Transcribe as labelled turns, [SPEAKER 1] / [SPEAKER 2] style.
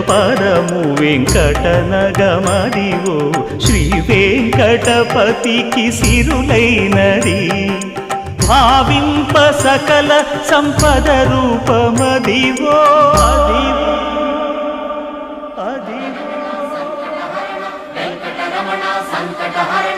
[SPEAKER 1] పదము వెంకటనగమదివో శ్రీ వెంకటపతికి సిరులైనది. భావింప సకల సంపద రూపమదివో. అదివో. అదివో. భావింప